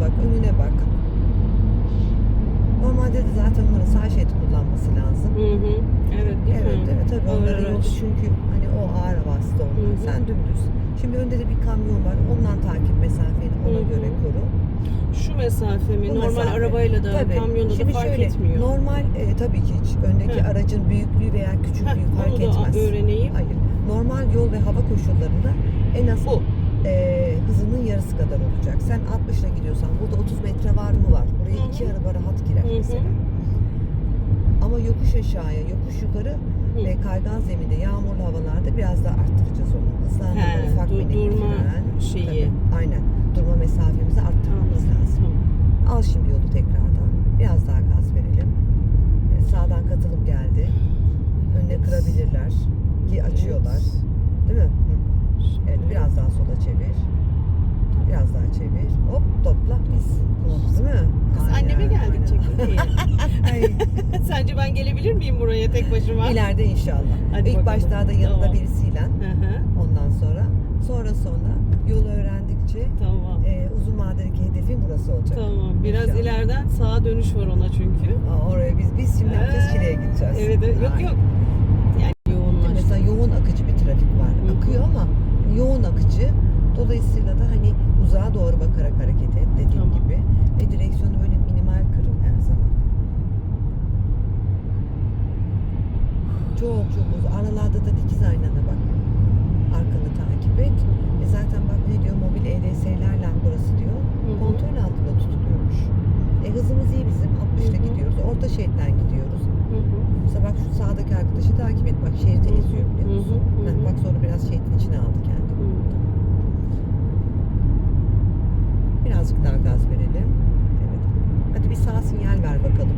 bak, önüne bak. Normalde de zaten onların sağ şerit kullanması lazım. Hı hı. Evet değil Evet, mi? evet tabii Ağır onların yolu çünkü hani o ağır vasıta onlar. Hı hı. Sen dümdüz. Şimdi önde de bir kamyon var. Ondan takip mesafeni ona Hı hı. göre koru. Şu mesafe mi? Bu Normal mesafe. arabayla da Tabii. kamyonda da Şimdi fark şöyle, etmiyor. Normal e, tabii ki hiç öndeki Heh. aracın büyüklüğü veya küçüklüğü Heh, fark onu da etmez. öğreneyim. Hayır. Normal yol ve hava koşullarında en az Bu. e, hızının yarısı kadar olacak. Sen 60 ile gidiyorsan burada 30 metre var mı var? Buraya iki araba rahat girer mesela. Ama yokuş aşağıya, yokuş yukarı ve kaygan zeminde, yağmurlu havalarda biraz daha arttıracağız onu. Hızlandırma, ufak dur- durma şeyi. Tabii, aynen. Durma mesafemizi arttırmamız lazım. Al şimdi yolu tekrardan. Biraz daha gaz verelim. Evet, sağdan katılım geldi. Önüne kırabilirler. Ki açıyorlar. Değil mi? Hı. Evet biraz daha sola çevir. Biraz daha çevir. Hop topla. Mis. Değil mi? Kız Aynen, anneme Ay, Sence ben gelebilir miyim buraya tek başıma? İleride inşallah. Hadi İlk bakalım. başta da yanında Tamam. birisiyle. Ondan sonra. Sonra sonra yolu öğrendikçe Tamam. e, uzun vadedeki hedefin burası olacak. Tamam. Biraz İnşallah. ileriden sağa dönüş var ona çünkü. Aa, oraya biz biz şimdi ne yapacağız? Ee, Şile'ye gideceğiz. Evet, evet. Yok Aynen. yok. Yani yoğunlaştı. Mesela yoğun akıcı bir trafik var. Hı. Akıyor ama yoğun akıcı. Dolayısıyla da hani uzağa doğru bakarak hareket et dediğim Tamam. gibi. Ve direksiyonu böyle minimal kırın her zaman. Çok çok uzun. Aralarda da dikiz aynana bak. Arkanı takip et. E zaten bak ne diyor mobil EDS'lerle burası diyor. Hı hı. Kontrol altında tutuluyormuş. E hızımız iyi bizim. 60'la Hı hı. gidiyoruz. Orta şeritten gidiyoruz. Hı hı. Mesela bak şu sağdaki arkadaşı takip et. Bak şeridi eziyor biliyor Hı hı. musun? Hı Heh, bak sonra biraz şeridin içine aldı kendini. Hı. Birazcık daha gaz verelim. Evet. Hadi bir sağ sinyal ver bakalım.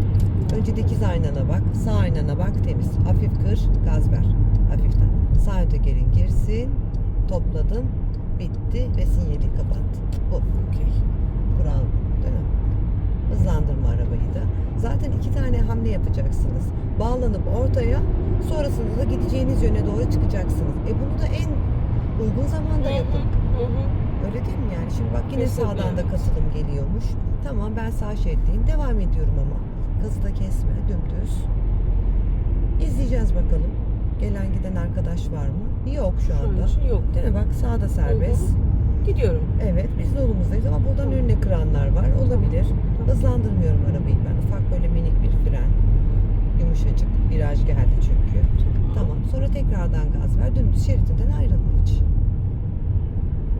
Önce dikiz aynana bak. Sağ aynana bak temiz. Hafif kır. Gaz ver. Hafiften. Sağ ötekerin girsin. Topladın. Bitti ve sinyali kapattın. Bu. Okey. Kural değil mi? Hızlandırma arabayı da. Hamle yapacaksınız. Bağlanıp ortaya, sonrasında da gideceğiniz yöne doğru çıkacaksınız. E bunu da en uygun zamanda Hı hı. yapın. Hı hı. Öyle değil mi yani? Şimdi bak yine Kesinlikle sağdan da katılım geliyormuş. Tamam ben sağ şeritteyim. Devam ediyorum ama. Gazı da kesme, dümdüz. İzleyeceğiz bakalım. Gelen giden arkadaş var mı? Yok şu Şu an anda. için yok. Değil mi? Bak sağda serbest. Gidiyorum. Evet biz yolumuzdayız ama buradan Tamam. önüne kıranlar var. Olabilir. Tamam. Hızlandırmıyorum arabayı ben. Ufak böyle minik bir fren. Yumuşacık. Viraj geldi çünkü. Tamam. Sonra tekrardan gaz ver. Dümdüz şeritinden ayrılma hiç.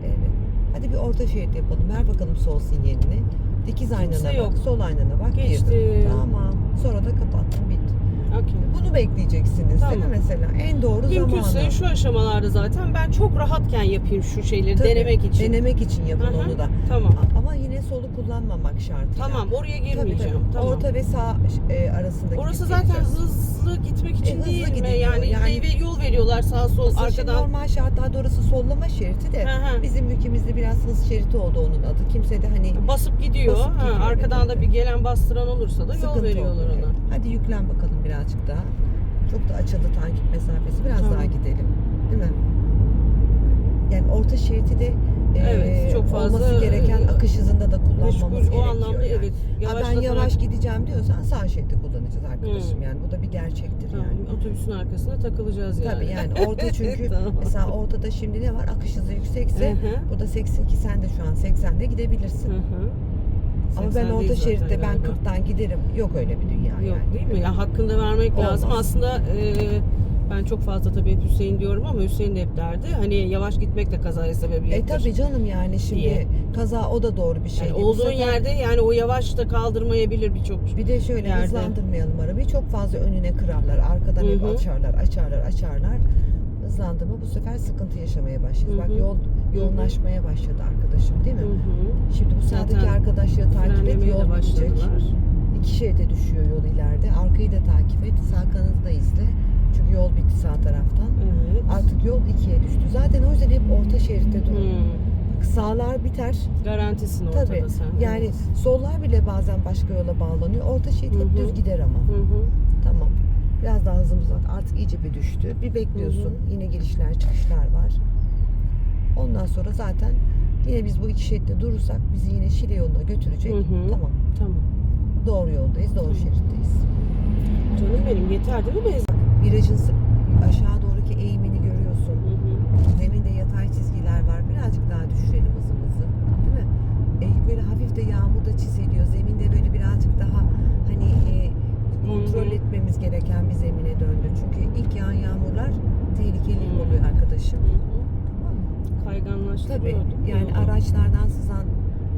Evet. Hadi bir orta şerit yapalım. Ver bakalım sol sinyalini. Dikiz aynana bak. yok. Sol aynana bak. Geçti. Girdim. Tamam. Sonra da kapattım. Bitti. Okey. Bunu bekleyeceksiniz değil Tamam. mi mesela? En doğru Mümkünse zamanı. şu aşamalarda zaten ben çok rahatken yapayım şu şeyleri Tabii, denemek için. Denemek için yapın hı. onu da. Tamam. Ama yine solu kullanmamak şartıyla. Tamam oraya girmeyeceğim. tabii. Tamam. Orta ve sağ e, arasındaki Orası zaten hızlı gitmek gidiliyor. Yani, Yani- ve yol veriyorlar sağ sol şimdi arkadan. normal şartlarda orası sollama şeridi de Hı hı. bizim ülkemizde biraz hız şeridi oldu onun adı. Kimse de hani Basıp gidiyor. Basıp Ha, gidiyor, arkadan evet, da bir gelen bastıran olursa da yol veriyorlar oluyor. ona. Hadi yüklen bakalım birazcık daha. Çok da açıldı takip mesafesi. Biraz Tamam. daha gidelim. Değil mi? Yani orta şeridi de Evet, çok fazla, olması gereken e, akış hızında da kullanmamız Meşgul gerekiyor. o anlamda yani. evet. Ha, ben yavaş gideceğim diyorsan sağ şeridi kullanacağız arkadaşım. Hmm. Yani bu da bir gerçektir Tamam, yani. otobüsün arkasına takılacağız yani. Tabii yani orta çünkü Tamam. mesela ortada şimdi ne var? Akış hızı yüksekse Hı hı. burada 82 sen de şu an 80'de gidebilirsin. Ama ben 80 orta şeritte ben galiba. 40'tan giderim. Yok öyle bir dünya Yok yani. değil mi? Ya hakkında vermek Olmaz. lazım. Aslında e, ben çok fazla tabii hep Hüseyin diyorum ama Hüseyin de hep derdi. Hani yavaş gitmek de kazaya sebebiyettir. E tabii canım yani şimdi Diye. kaza o da doğru bir şey. Yani olduğun sefer yerde yani o yavaş da kaldırmayabilir birçok. bir de şöyle yerde. hızlandırmayalım arabayı. Çok fazla önüne kırarlar. Arkadan hep Hı hı. açarlar, açarlar, açarlar. Hızlandırma bu sefer sıkıntı yaşamaya. Hı Bak yol yoğunlaşmaya başladı arkadaşım değil mi? Hı hı. Şimdi bu sağdaki arkadaşları takip et yol bitecek. İki şeride düşüyor yol ileride. Arkayı da takip et. Sağ kanadı da izle. Çünkü yol bitti sağ taraftan. Evet. Artık yol ikiye düştü. Zaten o yüzden hep orta şeritte durun. Hmm. Sağlar biter. Garantisin ortada Tabii. sen. Yani Evet. sollar bile bazen başka yola bağlanıyor. Orta şerit hep düz gider ama. Hı hı. Tamam. Biraz daha hızımız var. Artık iyice bir düştü. Bir bekliyorsun. Hı Yine girişler çıkışlar var. Ondan sonra zaten Yine biz bu iki şeritte durursak bizi yine Şile yoluna götürecek. Hı hı. Tamam. Tamam. Doğru yoldayız, doğru Tamam. şeritteyiz. Canım benim yeter değil mi benzin? Virajın aşağı doğruki eğimini görüyorsun. Yatay çizgiler var. Birazcık daha düşürelim hızımızı. Değil mi? E, böyle hafif de yağmur da çiseliyor. Zeminde böyle birazcık daha hani e, kontrol etmemiz gereken bir zemine döndü. Çünkü ilk yağan yağmurlar tehlikeli oluyor arkadaşım. Tamam mı? Kayganlaştırıyor. Tabii. Yani araçlardan sızan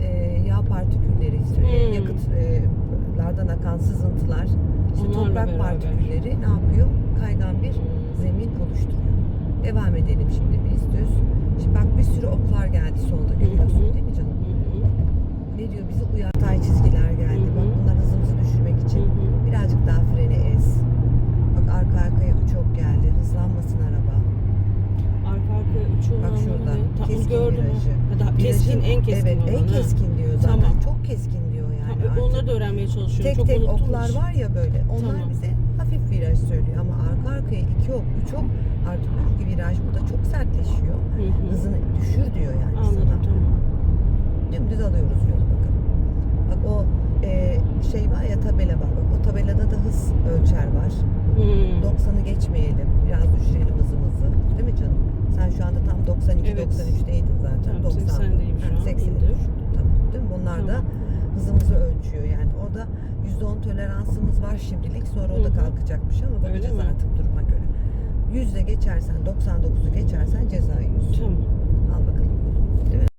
e, yağ partikülleri, e, Hmm. yakıtlardan akan sızıntılar, işte Onlarla toprak beraber. partikülleri ne yapıyor? Kaygan bir zemin oluşturuyor. Devam edelim şimdi biz düz. Şimdi bak bir sürü oklar geldi solda görüyorsun Hı hı. değil mi canım? Hı hı. Ne diyor? Bizi uyartay çizgiler geldi. Hı hı. Bak bunlar hızımızı düşürmek Hı için. hı. Birazcık daha freni ez. Bak arka arkaya üç ok geldi. Hızlanmasın araba. Arka arkaya uçuyor Bak olanları şurada. ne? Tamam, Keskin gördüm. Virajı. Ha, daha keskin, en keskin Evet, en olan, ha. keskin diyor zaten. Tamam. Çok keskin diyor yani. Ha, artık. Onları da öğrenmeye çalışıyorum. Tek Çok tek unuttum oklar var ya böyle. Onlar Tamam. bize hafif viraj söylüyor ama arka arkaya iki ok, üç ok artık ki viraj burada çok sertleşiyor. Hı hı. Hızını düşür diyor yani Anladım sana. tamam. Dümdüz alıyoruz yolu bakalım. Bak o e, şey var ya tabela var. Bak o tabelada da hız ölçer var. Hmm. 90'ı geçmeyelim. Biraz düşürelim hızımızı. Değil mi canım? Sen şu anda tam 92 Evet. 93'teydin zaten. Tamam, 90. 80'deyim şu an, 80'e indim. düştün. Tamam. Değil mi? Bunlar da Tamam. hızımızı ölçüyor. Yani orada %10 toleransımız var şimdilik. Sonra o da kalkacakmış ama bakacağız mi? artık duruma göre. 100'le geçersen, 99'u geçersen ceza yiyorsun. Tamam. Al bakalım